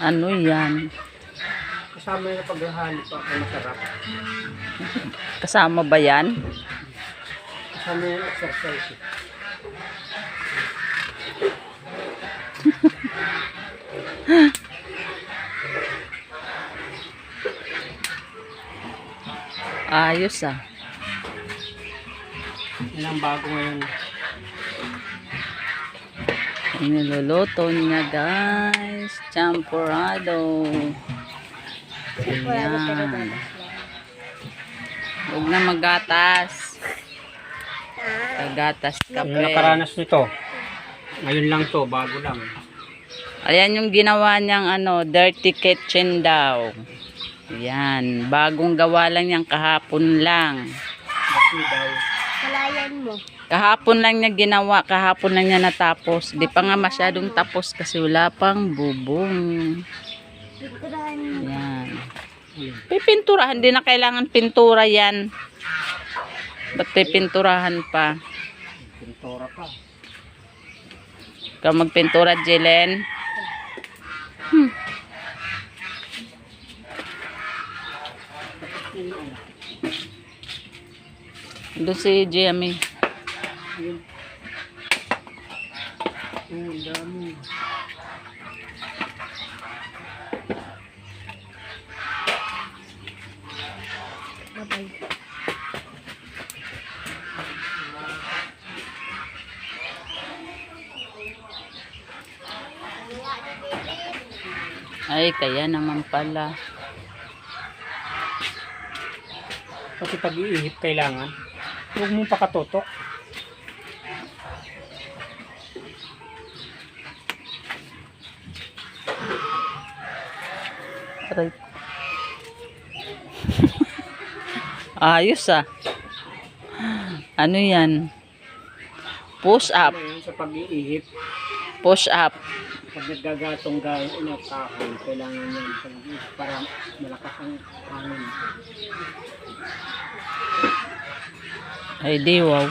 Ano yan? Kasama yung paghahanap pa ang masarap. Kasama ba yan? Kasama yung exercise. Ayos ah. Yan ang bago ngayon. Niluluto niya guys. Champurado. Ayan. Huwag na magatas. Kagatas Yung kape. nakaranas nito. Ngayon lang to, bago lang. Ayan yung ginawa niyang ano, dirty kitchen daw. Ayan. Bagong gawa lang niyang kahapon lang. Kasi daw. Kalayan mo. Kahapon lang niya ginawa, kahapon lang niya natapos. Di pa nga masyadong tapos kasi wala pang bubong. Pinturahan mo. Yan. Pipinturahan, di na kailangan pintura yan. Ba't pipinturahan pa? Pintora pa. Ikaw magpintura, Jelen. Hmm. Doon si Jamie. Ang dami. Babay. Ay, kaya naman pala. Kasi pag-iihip kailangan. Huwag mong pakatutok. Aray. Ayos ah. Ano yan? Push up. Ano sa pag-iihip. Push up. Pag naggagatong gawin na kahoy, kailangan yan para malakas ang hangin. Ay, di wow.